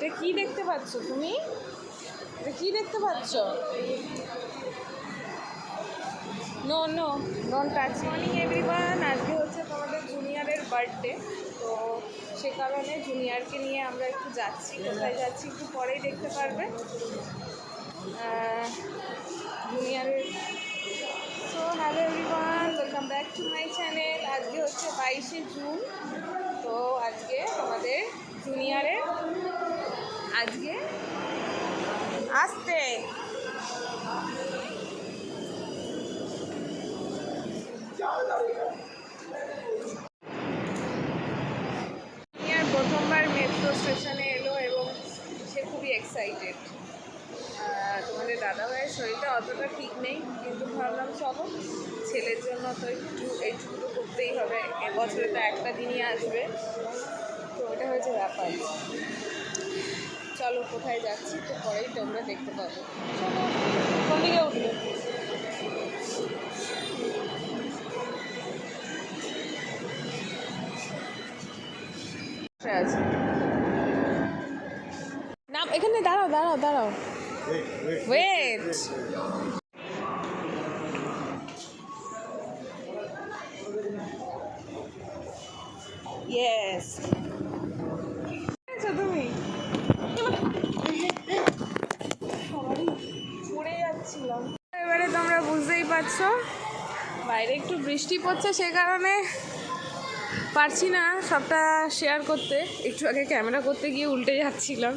এটা কি দেখতে পাচ্ছ তুমি? এটা কি দেখতে পাচ্ছ? No no don't touch morning everyone আজকে হচ্ছে তোমাদের জুনিয়রের বার্থডে তো সে কারণে জুনিয়রকে নিয়ে আমরা একটু যাচ্ছি, কোথায় যাচ্ছি একটু পরেই দেখতে পারবে। জুনিয়রের so hello everyone welcome back to my channel আজকে হচ্ছে বাইশে জুন তো আজকে আমাদের জুনিয়রের আজকে আসতে। জুনিয়র প্রথমবার মেট্রো স্টেশনে এলো এবং সে খুবই এক্সাইটেড তোমাদের দাদাভাইয়ের শরীরটা অতটা ঠিক নেই, কিন্তু ভাবলাম চলো, ছেলের জন্য তো একটু এইটুকু করতেই হবে, এবছরে তো একটা দিনই আসবে। ওটা হয়েছে ব্যাপার। চলো কোথায় যাচ্ছি তো পরেই তোমরা দেখতে পাবো। চলো কোন দিকে উঠবে না এখানে দাঁড়াও দাঁড়াও দাঁড়াও ওয়েট পারছ বাইরে একটু বৃষ্টি পড়ছে সে কারণে পারছি না সবটা শেয়ার করতে। একটু আগে ক্যামেরা করতে গিয়ে উল্টে যাচ্ছিলাম।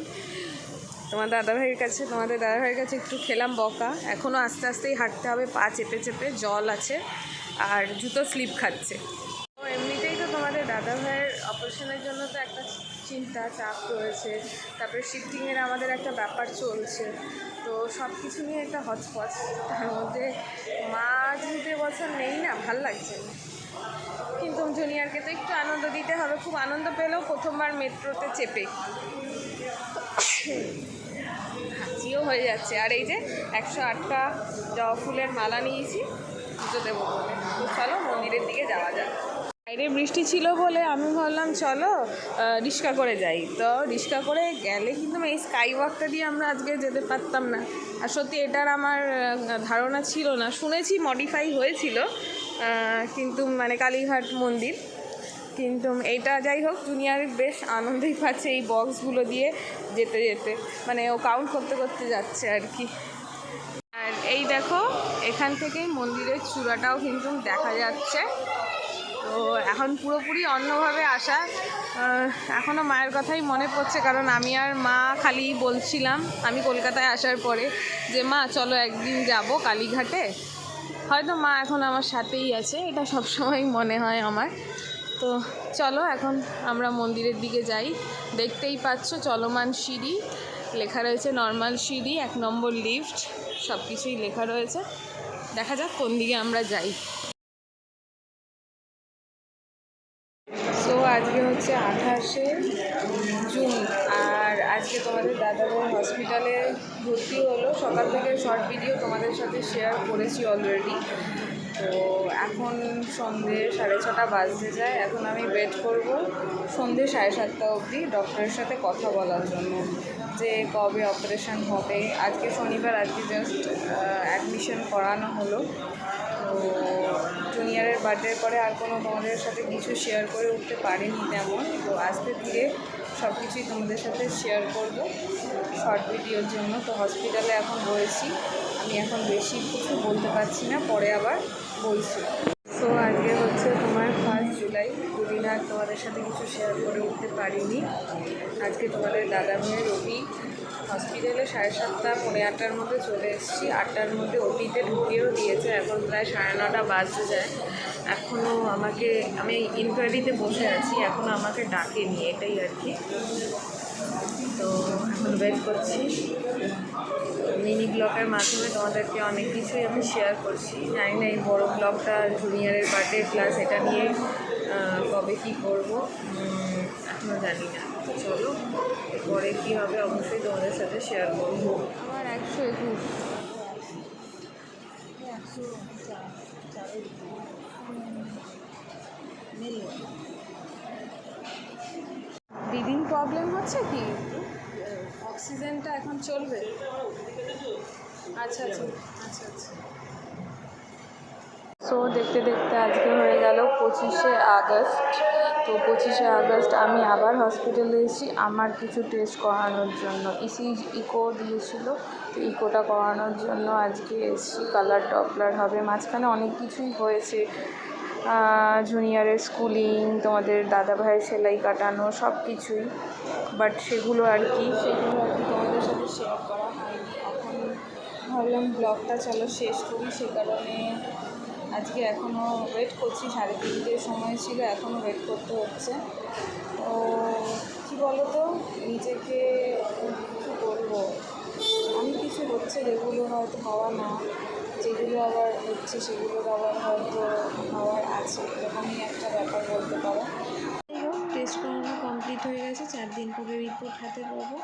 তোমার দাদাভাইয়ের কাছে, তোমাদের দাদাভাইয়ের কাছে একটু খেলাম বকা। এখনও আস্তে আস্তেই হাঁটতে হবে, পা চেপে চেপে জল আছে, আর জুতো স্লিপ খাচ্ছে। তো তোমাদের দাদাভাইয়ের অপারেশনের জন্য তো একটা চিন্তা, চাপ রয়েছে। তারপরে শিফটিংয়ের আমাদের একটা ব্যাপার চলছে। তো সব কিছু নিয়ে একটা হচপচ তার মধ্যে মা যেহেতু বছর নেই না, ভালো লাগছে না। কিন্তু জুনিয়রকে তো একটু আনন্দ দিতে হবে। খুব আনন্দ পেলেও প্রথমবার মেট্রোতে চেপে। হাঁচিও হয়ে যাচ্ছে। আর এই যে একশো আটটা জবা ফুলের মালা নিয়েছি, পুজো দেবো বলে। চলো মন্দিরের দিকে যাওয়া যাক। বাইরে বৃষ্টি ছিল বলে আমি ভাবলাম, চলো রিক্সা করে যাই। তো রিক্সা করে গেলে কিন্তু এই স্কাই ওয়াকটা দিয়ে আমরা আজকে যেতে পারতাম না। আর সত্যি এটার আমার ধারণা ছিল না। শুনেছি মডিফাই হয়েছিল কিন্তু মানে কালীঘাট মন্দির। কিন্তু এইটা যাই হোক জুনিয়র বেশ আনন্দই পাচ্ছে এই বক্সগুলো দিয়ে যেতে যেতে। মানে ও কাউন্ট করতে করতে যাচ্ছে আর কি। আর এই দেখো, এখান থেকেই মন্দিরের চূড়াটাও কিন্তু দেখা যাচ্ছে। তো এখন পুরোপুরি অন্যভাবে আসা। এখনও মায়ের কথাই মনে পড়ছে, কারণ আমি আর মা খালি বলছিলাম, আমি কলকাতায় আসার পরে যে, মা, চলো একদিন যাব কালীঘাটে। হয়তো মা এখন আমার সাথেই আছে, এটা সবসময় মনে হয় আমার। তো চলো এখন আমরা মন্দিরের দিকে যাই। দেখতেই পাচ্ছ চলমান সিঁড়ি, লেখা রয়েছে নর্মাল সিঁড়ি, এক নম্বর লিফট সব কিছুই লেখা রয়েছে। দেখা যাক কোন দিকে আমরা যাই। হচ্ছে আঠাশে জুন। আর আজকে তোমাদের দাদাভাই হসপিটালে ভর্তি হলো। সকাল থেকে শর্ট ভিডিও তোমাদের সাথে শেয়ার করেছি অলরেডি তো এখন সন্ধে সাড়ে ছটা বাজতে যায়। এখন আমি ওয়েট করব সন্ধে সাড়ে সাতটা অবধি ডক্টরের সাথে কথা বলার জন্য যে কবে অপারেশন হবে। আজকে শনিবার, আজকে জাস্ট অ্যাডমিশন করানো হলো। জুনিয়রের বার্থডের পরে আর কোনো তোমাদের সাথে কিছু শেয়ার করে উঠতে পারিনি তেমন। তো আস্তে ধীরে সব কিছুই তোমাদের সাথে শেয়ার করব শর্ট ভিডিওর জন্য। তো হসপিটালে এখন রয়েছি। আমি এখন বেশি কিছু বলতে পারছি না, পরে আবার বলছি। তো আজকে হচ্ছে তোমার ফার্স্ট জুলাই দুদিন আর তোমাদের সাথে কিছু শেয়ার করে উঠতে পারিনি। আজকে তোমাদের দাদা মেয়ের রবি হসপিটালে সাড়ে সাতটা, পৌনে আটটার মধ্যে চলে এসেছি। আটটার মধ্যে ওটিতে ঢুকিয়েও দিয়েছে, এখন প্রায় সাড়ে নটা বাজতে যায়। এখনও আমাকে, আমি ইনকোয়ারিতে বসে আছি এখনও আমাকে ডাকেনি এটাই আর কি। তো এখন ওয়েট করছি। মিনি ব্লগের মাধ্যমে তোমাদেরকে অনেক কিছুই আমি শেয়ার করছি। জানি না এই বড়ো ব্লগটা জুনিয়রের বার্থডে প্লাস এটা নিয়ে কবে কী করব? এখনও জানি না। চলো পরে কী হবে অবশ্যই তোমাদের সাথে শেয়ার করব। আমার একশো একুশ। ব্রিদিং প্রবলেম হচ্ছে কি? অক্সিজেনটা এখন চলবে? আচ্ছা আচ্ছা আচ্ছা আচ্ছা। সো দেখতে দেখতে আজকে হয়ে গেল পঁচিশে আগস্ট। তো পঁচিশে আগস্ট আমি আবার হসপিটালে এসেছি। আমার কিছু টেস্ট করানোর জন্য। ইসি ইকো দিয়েছিল। তো ইকোটা করানোর জন্য আজকে এসেছি। কালার ডপলার হবে। মাঝখানে অনেক কিছুই হয়েছে। জুনিয়রের স্কুলিং তোমাদের দাদা ভাইয়ের সেলাই কাটানো, সব কিছুই। বাট সেগুলো আর কি। সেগুলো আর কি তোমাদের সাথে শেয়ার করা হয়নি। এখন ভাবলাম ব্লগটা চলো শেষ করি। সে কারণে আজকে এখনও ওয়েট করছি, সাড়ে তিনটের সময় ছিল, এখনও ওয়েট করতে হচ্ছে। তো কী বলো তো নিজেকে কী বলব? অনেক কিছু হচ্ছে যেগুলো হয়তো হওয়া না, যেগুলো আবার হচ্ছে সেগুলোর আবার হয়তো হওয়ার আছে। এরকমই একটা ব্যাপার বলতে পারো। টেস্ট কমপ্লিট হয়ে গেছে, চার দিন পরে রিপোর্ট হাতে পাবো।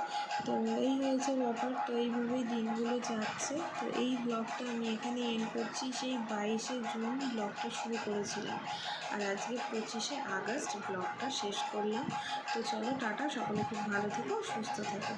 তো এই হয়েছে ব্যাপার, তো এইভাবেই দিনগুলো যাচ্ছে। তো এই ব্লগটা আমি এখানে এন্ড করছি। সেই বাইশে জুন ব্লগটা শুরু করেছিলাম। আর আজকে পঁচিশে আগস্ট ব্লগটা শেষ করলাম। তো চলো টাটা, সকলে খুব ভালো থেকো, সুস্থ থেকো।